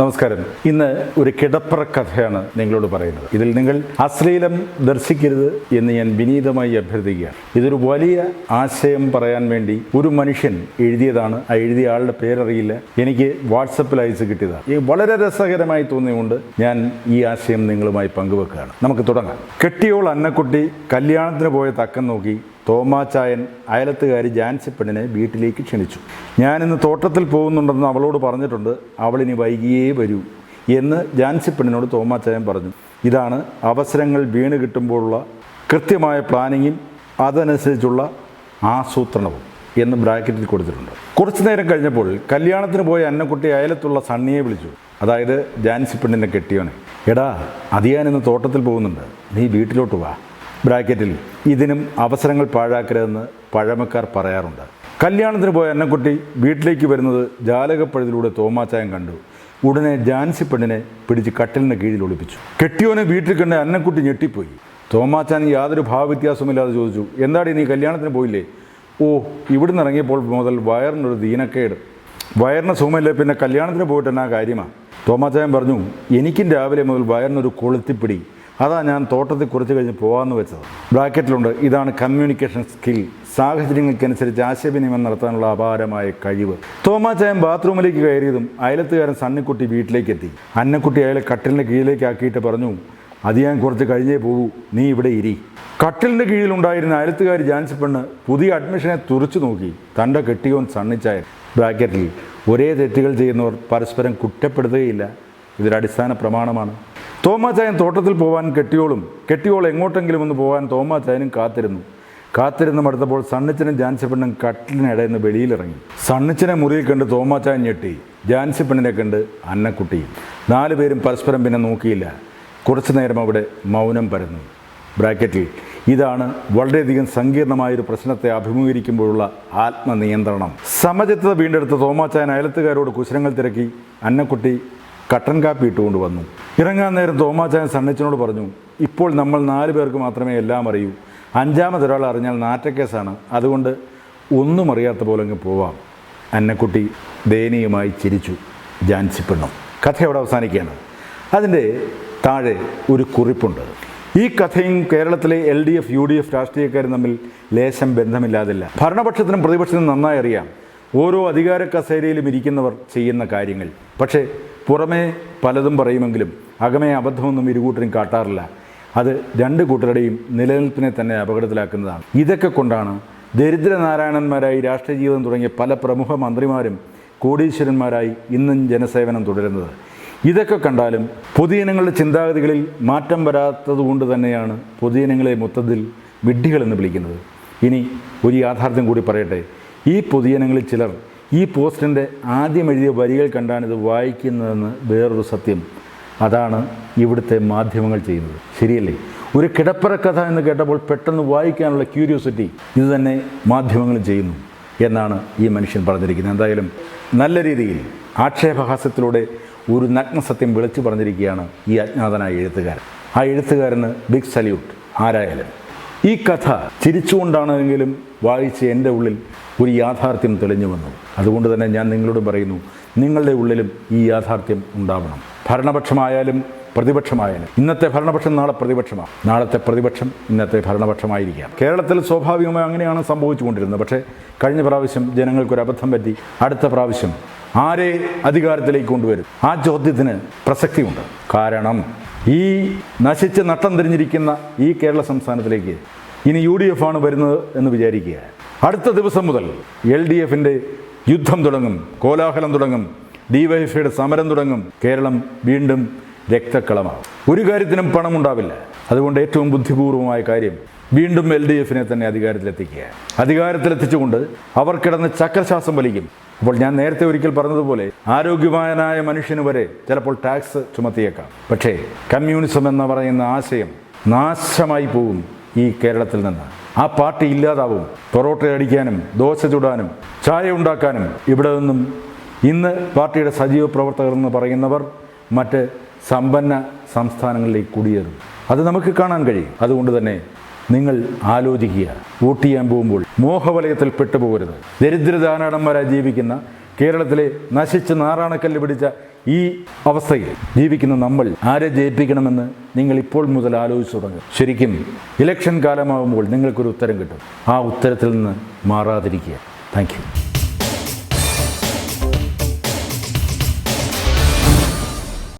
നമസ്കാരം. ഇന്ന് ഒരു കിടപ്പറ കഥയാണ് നിങ്ങളോട് പറയുന്നത്. ഇതിൽ നിങ്ങൾ അശ്ലീലം ദർശിക്കരുത് എന്ന് ഞാൻ വിനീതമായി അഭ്യർത്ഥിക്കുകയാണ്. ഇതൊരു വലിയ ആശയം പറയാൻ വേണ്ടി ഒരു മനുഷ്യൻ എഴുതിയതാണ്. ആ എഴുതിയ ആളുടെ പേരറിയില്ല. എനിക്ക് വാട്സപ്പിൽ അയച്ച് കിട്ടിയതാണ്. ഈ വളരെ രസകരമായി തോന്നിയുകൊണ്ട് ഞാൻ ഈ ആശയം നിങ്ങളുമായി പങ്കുവെക്കുകയാണ്. നമുക്ക് തുടങ്ങാം. കെട്ടിയോൾ അന്നക്കുട്ടി കല്യാണത്തിന് പോയ തക്കം നോക്കി തോമാച്ചായൻ അയലത്തുകാരി ജാൻസി പെണ്ണിനെ വീട്ടിലേക്ക് ക്ഷണിച്ചു. ഞാനിന്ന് തോട്ടത്തിൽ പോകുന്നുണ്ടെന്ന് അവളോട് പറഞ്ഞിട്ടുണ്ട്. അവളിനി വൈകിയേ വരൂ എന്ന് ജാൻസി പെണ്ണിനോട് തോമാച്ചായൻ പറഞ്ഞു. ഇതാണ് അവസരങ്ങൾ വീണ് കിട്ടുമ്പോഴുള്ള കൃത്യമായ പ്ലാനിങ്ങും അതനുസരിച്ചുള്ള ആസൂത്രണവും എന്ന് ബ്രാക്കറ്റിൽ കൊടുത്തിട്ടുണ്ട്. കുറച്ചു നേരം കഴിഞ്ഞപ്പോൾ കല്യാണത്തിന് പോയ അന്നക്കുട്ടി അയലത്തുള്ള സണ്ണിയെ വിളിച്ചു. അതായത് ജാൻസി പെണ്ണിനെ കെട്ടിയോനെ. എടാ അതിയാൻ ഇന്ന് തോട്ടത്തിൽ പോകുന്നുണ്ട്. നീ വീട്ടിലോട്ട് വാ. ബ്രാക്കറ്റിൽ ഇതിനും അവസരങ്ങൾ പാഴാക്കരുതെന്ന് പഴമക്കാർ പറയാറുണ്ട്. കല്യാണത്തിന് പോയ അന്നക്കുട്ടി വീട്ടിലേക്ക് വരുന്നത് ജാലകപ്പഴുതിലൂടെ തോമാച്ചായം കണ്ടു. ഉടനെ ജാൻസി പെണ്ണിനെ പിടിച്ച് കട്ടിലിന് കീഴിൽ ഒളിപ്പിച്ചു. കെട്ടിയോനെ വീട്ടിൽ കണ്ട് അന്നക്കുട്ടി ഞെട്ടിപ്പോയി. തോമാച്ചാൻ യാതൊരു ഭാവവ്യത്യാസമില്ലാതെ ചോദിച്ചു എന്താടി നീ കല്യാണത്തിന് പോയില്ലേ? ഓ ഇവിടുന്ന് ഇറങ്ങിയപ്പോൾ മുതൽ വയറിനൊരു ദീനക്കേട്. വയറിന് സുഖമില്ലേ പിന്നെ കല്യാണത്തിന് പോയിട്ട് എന്നാ കാര്യമാണ് തോമാച്ചായൻ പറഞ്ഞു എനിക്കും രാവിലെ മുതൽ വയറിനൊരു കൊളുത്തിപ്പിടി. അതാ ഞാൻ തോട്ടത്തിൽ കുറച്ച് കഴിഞ്ഞ് പോകാമെന്ന് വെച്ചത്. ബ്രാക്കറ്റിലുണ്ട് ഇതാണ് കമ്മ്യൂണിക്കേഷൻ സ്കിൽ സാഹചര്യങ്ങൾക്കനുസരിച്ച് ആശയവിനിമയം നടത്താനുള്ള അപാരമായ കഴിവ്. തോമാച്ചായൻ ബാത്റൂമിലേക്ക് കയറിയതും അയലത്തുകാരൻ സണ്ണിക്കുട്ടി വീട്ടിലേക്ക് എത്തി അന്നക്കുട്ടി അയാളെ കട്ടിലിന്റെ കീഴിലേക്ക് ആക്കിയിട്ട് പറഞ്ഞു അത് ഞാൻ കുറച്ച് കഴിഞ്ഞേ പോകൂ നീ ഇവിടെ ഇരി. കട്ടിലിന്റെ കീഴിലുണ്ടായിരുന്ന അയലത്തുകാരി ജാൻസി പെണ്ണ് പുതിയ അഡ്മിഷനെ തുറച്ചു നോക്കി. തന്റെ കെട്ടിയോൻ സണ്ണിച്ചായൻ ബ്രാക്കറ്റിൽ ഒരേ തെറ്റുകൾ ചെയ്യുന്നവർ പരസ്പരം കുറ്റപ്പെടുത്തുകയില്ല. ഇതൊരു അടിസ്ഥാന പ്രമാണമാണ്. തോമാച്ചായൻ തോട്ടത്തിൽ പോകാൻ കെട്ടിയോളും കെട്ടിയോൾ എങ്ങോട്ടെങ്കിലും ഒന്ന് പോകാൻ തോമാച്ചായനും കാത്തിരുന്നു. കാത്തിരുന്ന് മടുത്തപ്പോൾ സണ്ണിച്ചനും ജാൻസി പെണ്ണും കട്ടിലിനിടയിൽ നിന്ന് വെളിയിലിറങ്ങി. സണ്ണിച്ചനെ മുറിയിൽ കണ്ട് തോമാച്ചായൻ ഞെട്ടി. ജാൻസി പെണ്ണിനെ കണ്ട് അന്നക്കുട്ടിയും നാലുപേരും പരസ്പരം പിന്നെ നോക്കിയില്ല. കുറച്ചു നേരം അവിടെ മൗനം പരന്നു. ബ്രാക്കറ്റിൽ ഇതാണ് വളരെയധികം സങ്കീർണമായൊരു പ്രശ്നത്തെ അഭിമുഖീകരിക്കുമ്പോഴുള്ള ആത്മനിയന്ത്രണം. സമചിത്തത വീണ്ടെടുത്ത തോമാച്ചായൻ അയലത്തുകാരോട് കുശലങ്ങൾ തിരക്കി അന്നക്കുട്ടി കട്ടൻ കാപ്പി ഇട്ടുകൊണ്ട് വന്നു. ഇറങ്ങാൻ നേരം തോമാച്ചായൻ സണ്ണിച്ചനോട് പറഞ്ഞു ഇപ്പോൾ നമ്മൾ നാല് പേർക്ക് മാത്രമേ എല്ലാം അറിയൂ. അഞ്ചാമതൊരാൾ അറിഞ്ഞാൽ നാറ്റക്കേസാണ്. അതുകൊണ്ട് ഒന്നും അറിയാത്ത പോലെ അങ്ങ് പോവാം. അന്നക്കുട്ടി ദയനീയമായി ചിരിച്ചു. ജാൻസി പെണ്ണും. കഥ അവിടെ അവസാനിക്കുകയാണ്. അതിന്റെ താഴെ ഒരു കുറിപ്പുണ്ട്. ഈ കഥയും കേരളത്തിലെ L D F U D F രാഷ്ട്രീയക്കാരും തമ്മിൽ ലേശം ബന്ധമില്ലാതില്ല. ഭരണപക്ഷത്തിനും പ്രതിപക്ഷത്തിനും നന്നായി അറിയാം. ഓരോ അധികാര കസേരയിലും ഇരിക്കുന്നവർ ചെയ്യുന്ന കാര്യങ്ങൾ. പക്ഷേ പുറമേ പലതും പറയുമെങ്കിലും അകമേ അബദ്ധമൊന്നും ഇരുകൂട്ടരും കാട്ടാറില്ല. അത് രണ്ട് കൂട്ടരുടെയും നിലനിൽപ്പിനെ തന്നെ അപകടത്തിലാക്കുന്നതാണ്. ഇതൊക്കെ കൊണ്ടാണ് ദരിദ്രനാരായണന്മാരായി രാഷ്ട്രീയ ജീവിതം തുടങ്ങിയ പല പ്രമുഖ മന്ത്രിമാരും കോടീശ്വരന്മാരായി ഇന്നും ജനസേവനം തുടരുന്നത്. ഇതൊക്കെ കണ്ടാലും പൊതുജനങ്ങളുടെ ചിന്താഗതികളിൽ മാറ്റം വരാത്തതുകൊണ്ട് തന്നെയാണ് പൊതുജനങ്ങളെ മൊത്തത്തിൽ വിഡ്ഢികളെന്ന് വിളിക്കുന്നത്. ഇനി ഒരു യാഥാർത്ഥ്യം കൂടി പറയട്ടെ. ഈ പൊതുജനങ്ങളിൽ ചിലർ ഈ പോസ്റ്റിന്റെ ആദ്യം എഴുതിയ വരികൾ കണ്ടാണിത് വായിക്കുന്നതെന്ന് വേറൊരു സത്യം. അതാണ് ഇവിടുത്തെ മാധ്യമങ്ങൾ ചെയ്യുന്നത്. ശരിയല്ലേ? ഒരു കിടപ്പറ കഥ എന്ന് കേട്ടപ്പോൾ പെട്ടെന്ന് വായിക്കാനുള്ള ക്യൂരിയോസിറ്റി ഇത് തന്നെ മാധ്യമങ്ങൾ ചെയ്യുന്നു എന്നാണ് ഈ മനുഷ്യൻ പറഞ്ഞിരിക്കുന്നത്. എന്തായാലും നല്ല രീതിയിൽ ആക്ഷേപഹാസ്യത്തിലൂടെ ഒരു നഗ്നസത്യം വിളിച്ചു പറഞ്ഞിരിക്കുകയാണ് ഈ അജ്ഞാതനായ എഴുത്തുകാരൻ. ആ എഴുത്തുകാരന് ബിഗ് സല്യൂട്ട്. ആരായാലും. ഈ കഥ ചിരിച്ചുകൊണ്ടാണെങ്കിലും വായിച്ച് എന്റെ ഉള്ളിൽ ഒരു യാഥാർത്ഥ്യം തെളിഞ്ഞു വന്നു. അതുകൊണ്ട് തന്നെ ഞാൻ നിങ്ങളോട് പറയുന്നു നിങ്ങളുടെ ഉള്ളിലും ഈ യാഥാർത്ഥ്യം ഉണ്ടാവണം. ഭരണപക്ഷമായാലും പ്രതിപക്ഷമായാലും. ഇന്നത്തെ ഭരണപക്ഷം നാളെ പ്രതിപക്ഷമാണ് നാളത്തെ പ്രതിപക്ഷം ഇന്നത്തെ ഭരണപക്ഷമായിരിക്കാം. കേരളത്തിൽ സ്വാഭാവികമായി അങ്ങനെയാണ് സംഭവിച്ചുകൊണ്ടിരുന്നത്. പക്ഷേ കഴിഞ്ഞ പ്രാവശ്യം ജനങ്ങൾക്കൊരു അബദ്ധം പറ്റി അടുത്ത പ്രാവശ്യം ആരെ അധികാരത്തിലേക്ക് കൊണ്ടുവരും? ആ ചോദ്യത്തിന് പ്രസക്തിയുണ്ട്. കാരണം ഈ നശിച്ച് നട്ടം തിരിഞ്ഞിരിക്കുന്ന ഈ കേരള സംസ്ഥാനത്തിലേക്ക് ഇനി യു ഡി എഫ് ആണ് വരുന്നത് എന്ന് വിചാരിക്കുക. അടുത്ത ദിവസം മുതൽ എൽ ഡി എഫിന്റെ യുദ്ധം തുടങ്ങും കോലാഹലം തുടങ്ങും ഡിവൈഎഫ്ഐയുടെ സമരം തുടങ്ങും കേരളം വീണ്ടും രക്തക്കളമാകും ഒരു കാര്യത്തിനും പണം ഉണ്ടാവില്ല അതുകൊണ്ട് ഏറ്റവും ബുദ്ധിപൂർവമായ കാര്യം വീണ്ടും എൽ ഡി എഫിനെ തന്നെ അധികാരത്തിലെത്തിക്കുക. അധികാരത്തിലെത്തിച്ചുകൊണ്ട് അവർ കിടന്ന് ചക്രശ്വാസം വലിക്കും. അപ്പോൾ ഞാൻ നേരത്തെ ഒരിക്കൽ പറഞ്ഞതുപോലെ ആരോഗ്യവാനായ മനുഷ്യന് വരെ ചിലപ്പോൾ ടാക്സ് ചുമത്തിയേക്കാം. പക്ഷേ കമ്മ്യൂണിസം എന്ന് പറയുന്ന ആശയം നാശമായി പോകും ഈ കേരളത്തിൽ നിന്ന്. ആ പാർട്ടി ഇല്ലാതാവും. പൊറോട്ട അടിക്കാനും ദോശ ചുടാനും ചായ ഉണ്ടാക്കാനും ഇവിടെ നിന്നും ഇന്ന് പാർട്ടിയുടെ സജീവ പ്രവർത്തകർ എന്ന് പറയുന്നവർ മറ്റ് സമ്പന്ന സംസ്ഥാനങ്ങളിലേക്ക് കുടിയേറും. അത് നമുക്ക് കാണാൻ കഴിയും. അതുകൊണ്ട് തന്നെ നിങ്ങൾ ആലോചിക്കുക. വോട്ട് ചെയ്യാൻ പോകുമ്പോൾ മോഹവലയത്തിൽ പെട്ടുപോകരുത്. ദരിദ്രദാനാടന്മാരായി ജീവിക്കുന്ന കേരളത്തിലെ നശിച്ച് നാറാണക്കല്ല് പിടിച്ച ഈ അവസ്ഥയിൽ ജീവിക്കുന്ന നമ്മൾ ആരെ ജയിപ്പിക്കണമെന്ന് നിങ്ങൾ ഇപ്പോൾ മുതൽ ആലോചിച്ച് തുടങ്ങും ശരിക്കും ഇലക്ഷൻ കാലമാകുമ്പോൾ നിങ്ങൾക്കൊരു ഉത്തരം കിട്ടും. ആ ഉത്തരത്തിൽ നിന്ന് മാറാതിരിക്കുക. താങ്ക്